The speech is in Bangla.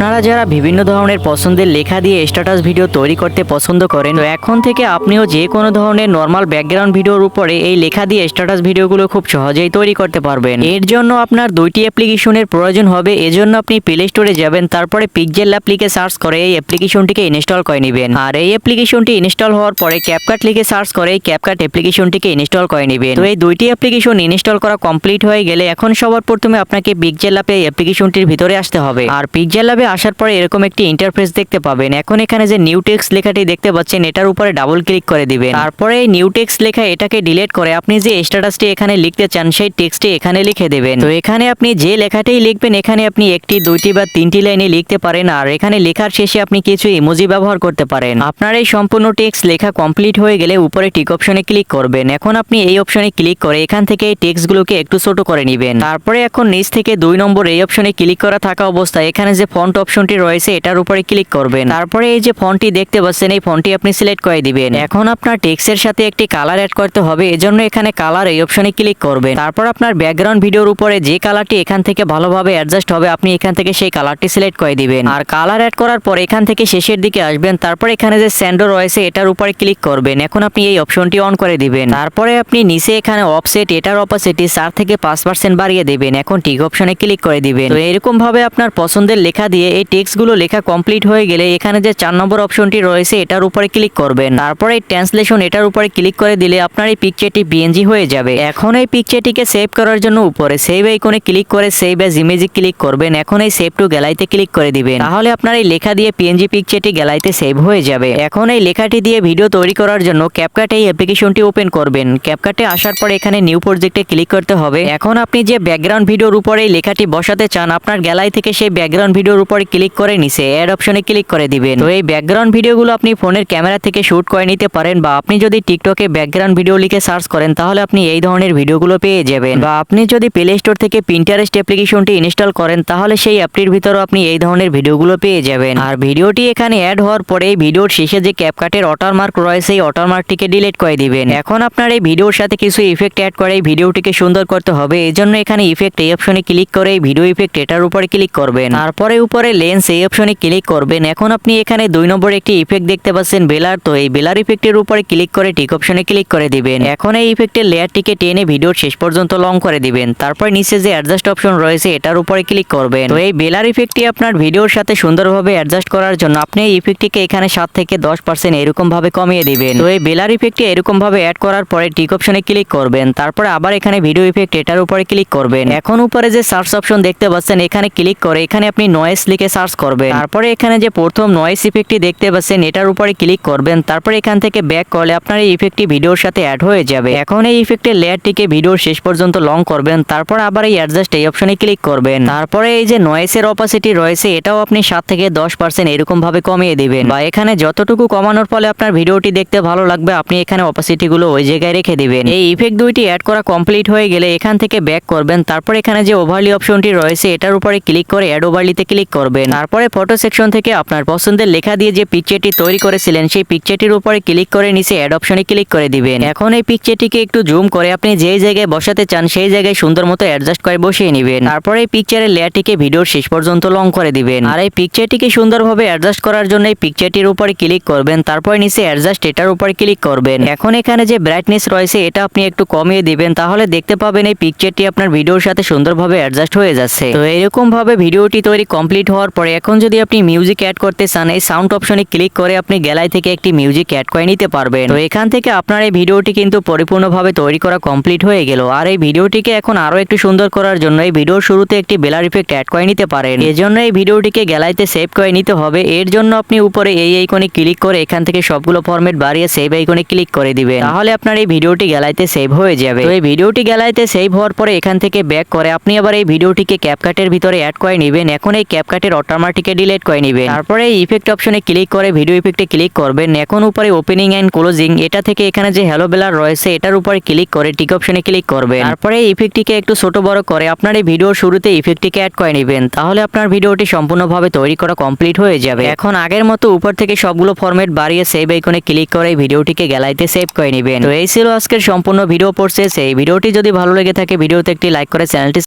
আপনারা যারা বিভিন্ন ধরনের পছন্দের লেখা দিয়ে স্ট্যাটাস ভিডিও তৈরি করতে পছন্দ করেন, তো এখন থেকে আপনিও যে কোনো ধরনের নর্মাল ব্যাকগ্রাউন্ড ভিডিওর উপরে এই লেখা দিয়ে স্ট্যাটাস ভিডিওগুলো খুব সহজেই তৈরি করতে পারবেন। এর জন্য আপনার দুইটি অ্যাপ্লিকেশনের প্রয়োজন হবে, এজন্য আপনি প্লে স্টোরে যাবেন, তারপরে পিকজেল ল্যাব লিখে সার্চ করে এই অ্যাপ্লিকেশনটিকে ইনস্টল করে নেবেন। আর এই অ্যাপ্লিকেশনটি ইনস্টল হওয়ার পরে ক্যাপকাট লিখে সার্চ করে এই ক্যাপকাট অ্যাপ্লিকেশনটিকে ইনস্টল করে নেবেন। তো এই দুইটি অ্যাপ্লিকেশন ইনস্টল করা কমপ্লিট হয়ে গেলে এখন সবার প্রথমে আপনাকে পিকজেল ল্যাবে এই অ্যাপ্লিকেশনটির ভিতরে আসতে হবে। আর পিকজেল ল্যাবে আসার পরে এরকম একটি ইন্টারফেস দেখতে পাবেন। এখন এখানে যে নিউ টেক্সট লেখাটি দেখতে পাচ্ছেন, এটার উপরে ডাবল ক্লিক করে দিবেন। তারপরে এই নিউ টেক্সট লেখা এটাকে ডিলিট করে আপনি যে স্ট্যাটাসটি এখানে লিখতে চান, সেই টেক্সটটি এখানে লিখে দেবেন। তো এখানে আপনি যে লেখাটাই লিখবেন, এখানে আপনি একটি, দুইটি বা তিনটি লাইনে লিখতে পারেন আর এখানে লেখার শেষে আপনি কিছু ইমোজি ব্যবহার করতে পারেন। আপনার এই সম্পূর্ণ টেক্সট লেখা কমপ্লিট হয়ে গেলে উপরে টিক অপশনে ক্লিক করবেন। এখন আপনি এই অপশনে ক্লিক করে এখান থেকে এই টেক্সটগুলোকে একটু ছোট করে নেবেন। তারপরে এখন নিচ থেকে দুই নম্বর এই অপশনে ক্লিক করা থাকা অবস্থায় এখানে যে ফন্ট অপশনটি রয়েছে, এটার উপরে ক্লিক করবেন। তারপরে এই যে ফন্টটি দেখতে পাচ্ছেন, এই ফন্টটি আপনি সিলেক্ট করে দিবেন। এখন আপনার টেক্সটের সাথে একটি কালার অ্যাড করতে হবে, এজন্য এখানে কালার এই অপশনে ক্লিক করবেন। তারপর আপনার ব্যাকগ্রাউন্ড ভিডিওর উপরে যে কালারটি এখান থেকে ভালোভাবে অ্যাডজাস্ট হবে, আপনি এখান থেকে সেই কালারটি সিলেক্ট করে দিবেন। আর কালার অ্যাড করার পর এখান থেকে শেষের দিকে আসবেন, তারপর এখানে যে স্যান্ডো রয়েছে, এটার উপরে ক্লিক করবেন। এখন আপনি এই অপশনটি অন করে দিবেন। তারপরে আপনি নিচে এখানে অফসেট এটার অপাসিটি চার থেকে পাঁচ পার্সেন্ট বাড়িয়ে দেবেন। এখন টিক অপশনে ক্লিক করে দিবেন। তো এরকম ভাবে আপনার পছন্দের লেখা দিয়ে এই টেক্সটগুলো লেখা কমপ্লিট হয়ে গেলে এখানে যে চার নম্বর অপশনটি রয়েছে, এটার উপরে ক্লিক করবেন। তারপরে এই ট্রান্সলেশন এটার উপরে ক্লিক করে দিলে আপনার এই পিকচারটি বিএনজি হয়ে যাবে। এখন এই পিকচারটিকে সেভ করার জন্য উপরে সেভ আইকনে ক্লিক করে সেভ অ্যাজ ইমেজে ক্লিক করবেন। এখন এই সেভ টু গ্যালারিতে ক্লিক করে দিবেন। তাহলে আপনার এই লেখা দিয়ে পিএনজি পিকচারটি গ্যালারিতে সেভ হয়ে যাবে। এখন এই লেখাটি দিয়ে ভিডিও তৈরি করার জন্য ক্যাপকাট এই অ্যাপ্লিকেশনটি ওপেন করবেন। ক্যাপকাটে আসার পর এখানে নিউ প্রজেক্টে ক্লিক করতে হবে। এখন আপনি যে ব্যাকগ্রাউন্ড ভিডিওর উপরে এই লেখাটি বসাতে চান, আপনার গ্যালারি থেকে সেই ব্যাকগ্রাউন্ড ভিডিওর উপরে ক্লিক করে নিচে অ্যাড অপশনে ক্লিক করে দিবেন। তো এই ব্যাকগ্রাউন্ড ভিডিওগুলো আপনি ফোনের ক্যামেরা থেকে শুট করে নিতে পারেন বা আপনি যদি টিকটকে ব্যাকগ্রাউন্ড ভিডিও লিখে সার্চ করেন, তাহলে আপনি এই ধরনের ভিডিওগুলো পেয়ে যাবেন। বা আপনি যদি প্লে স্টোর থেকে পিন্টারেস্ট অ্যাপ্লিকেশনটি ইনস্টল করেন, তাহলে সেই অ্যাপটির ভিতরেও আপনি এই ধরনের ভিডিওগুলো পেয়ে যাবেন। আর ভিডিওটি এখানে অ্যাড হওয়ার পরে ভিডিওর শেষে যে ক্যাপকাটের ওয়াটারমার্ক রয়েছে, এই ওয়াটারমার্কটিকে ডিলিট করে দিবেন। এখন আপনার এই ভিডিওর সাথে কিছু ইফেক্ট অ্যাড করে এই ভিডিওটিকে সুন্দর করতে হবে। এই জন্য এখানে ইফেক্ট এই অপশনে ক্লিক করে ভিডিও ইফেক্ট এটার উপরে ক্লিক করবেন। তারপরে উপরে লেন্স এই অপশনে ক্লিক করবেন। এখন আপনি এখানে দুই নম্বর একটি ইফেক্ট দেখতে পাচ্ছেন বেলার। তো এই বেলার ইফেক্টের উপরে ক্লিক করে টিক অপশনে ক্লিক করে দিবেন। এখন এই ইফেক্টের লেয়ারটিকে টেনে ভিডিওর শেষ পর্যন্ত লং করে দিবেন। তারপর নিচে যে অ্যাডজাস্ট অপশন রয়েছে, এটার উপরে ক্লিক করবেন। তো এই বেলার ইফেক্টটি আপনার ভিডিওর সাথে সুন্দরভাবে অ্যাডজাস্ট করার জন্য আপনি এই ইফেক্টটিকে এখানে সাত থেকে দশ পার্সেন্ট এরকম ভাবে কমিয়ে দিবেন। তো এই বেলার ইফেক্টটি এরকম ভাবে অ্যাড করার পরে টিক অপশনে ক্লিক করবেন। তারপরে আবার এখানে ভিডিও ইফেক্ট এটার উপরে ক্লিক করবেন। এখন উপরে যে সার্চ অপশন দেখতে পাচ্ছেন, এখানে ক্লিক করে, এখানে আপনি নয়েস লিখে সার্চ করবেন। তারপরে এখানে যে প্রথম নয়েস ইফেক্টটি দেখতে পাচ্ছেন, এটার উপরে ক্লিক করবেন। তারপরে এখান থেকে ব্যাক করলে আপনার এই ইফেক্টটি ভিডিওর সাথে অ্যাড হয়ে যাবে। এখন এই ইফেক্টের লেয়ারটিকে ভিডিওর শেষ পর্যন্ত লং করবেন। তারপর আবার এই অ্যাডজাস্ট এই অপশনে ক্লিক করবেন। তারপরে এই যে নয়েসের অপাসিটি রয়েছে, এটাও আপনি সাত থেকে দশ পার্সেন্ট এরকম ভাবে কমিয়ে দিবেন। বা এখানে যতটুকু কমানোর ফলে আপনার ভিডিওটি দেখতে ভালো লাগবে, আপনি এখানে অপাসিটি গুলো ওই জায়গায় রেখে দিবেন। এই ইফেক্ট দুইটি অ্যাড করা কমপ্লিট হয়ে গেলে এখান থেকে ব্যাক করবেন। তারপর এখানে যে ওভারলি অপশনটি রয়েছে, এটার উপরে ক্লিক করে অ্যাড ওভারলিতে ক্লিক করবেন। তারপরে ফটো সেকশন থেকে আপনার পছন্দের লেখা দিয়ে যে পিকচারটি তৈরি করেছিলেন, সেই পিকচারটির উপরে ক্লিক করে নিচে অ্যাড অপশনে ক্লিক করে দিবেন। এখন এই পিকচারটিকে একটু জুম করে আপনি যেই জায়গায় বসাতে চান, সেই জায়গায় সুন্দর মতো অ্যাডজাস্ট করে বসিয়ে নেবেন। তারপরে এই পিকচারের লেয়ারটিকে ভিডিওর শেষ পর্যন্ত লং করে দিবেন। আর এই পিকচারটিকে সুন্দরভাবে অ্যাডজাস্ট করার জন্য এই পিকচারটির উপরে ক্লিক করবেন, তারপর নিচে অ্যাডজাস্ট এটার উপরে ক্লিক করবেন। এখন এখানে যে ব্রাইটনেস রয়েছে, এটা আপনি একটু কমিয়ে দিবেন, তাহলে দেখতে পাবেন এই পিকচারটি আপনার ভিডিওর সাথে সুন্দরভাবে অ্যাডজাস্ট হয়ে যাচ্ছে। তো এরকম ভাবে ভিডিওটি তৈরি কমপ্লিট হওয়ার পরে এখন যদি আপনি মিউজিক অ্যাড করতে চান, এই সাউন্ড অপশনে ক্লিক করে আপনি গ্যালারি থেকে একটি মিউজিক অ্যাড করে নিতে পারবেন। তো এখান থেকে আপনার এই ভিডিওটি কিন্তু পরিপূর্ণভাবে তৈরি করা কমপ্লিট হয়ে গেল। আর এই ভিডিওটিকে এখন আরও একটু সুন্দর করার জন্য এই ভিডিওর শুরুতে একটি বেলার ইফেক্ট অ্যাড করে নিতে পারেন। এজন্য এই ভিডিওটিকে গ্যালারিতে সেভ করে নিতে হবে। এর জন্য আপনি উপরে এই আইকনে ক্লিক করে এখান থেকে সবগুলো ফরম্যাট বাড়িয়ে সেভ আইকনে ক্লিক করে দিবেন। তাহলে আপনার এই ভিডিওটি গ্যালারিতে সেভ হয়ে যাবে। তো এই ভিডিওটি গ্যালারিতে সেভ হওয়ার পরে এখান থেকে ব্যাক করে আপনি আবার এই ভিডিওটিকে ক্যাপকাটের ভিতরে অ্যাড করে নেবেন। এখন এই ক্যাপকাটের অটোমেটিকে ডিলিট করে নেবেন। তারপরে ইফেক্ট অপশনে ক্লিক করে ভিডিও ইফেক্টে ক্লিক করবেন। এখন উপরে ওপেনিং এন্ড ক্লোজিং এটা থেকে এখানে যে হ্যালো বেলার রয়েছে, এটার উপরে ক্লিক করে টিক অপশনে ক্লিক করবেন। তারপরে ইফেক্টটিকে একটু ছোট বড় করে আপনার এই ভিডিওর শুরুতে ইফেক্টটিকে অ্যাড করে নেবেন। তাহলে আপনার ভিডিওটি সম্পূর্ণভাবে তৈরি করা কমপ্লিট হয়ে যাবে। এখন আগের মতো উপর থেকে সবগুলো ফরম্যাট বাড়িয়ে সেভ আইকনে ক্লিক করে ভিডিওটিকে গ্যালারিতে সেভ করে নেবেন। তো এই ছিল আজকের সম্পূর্ণ ভিডিও প্রসেস এই ভিডিওটি যদি ভালো লেগে থাকে ভিডিওতে একটি লাইক করে চ্যানেলটি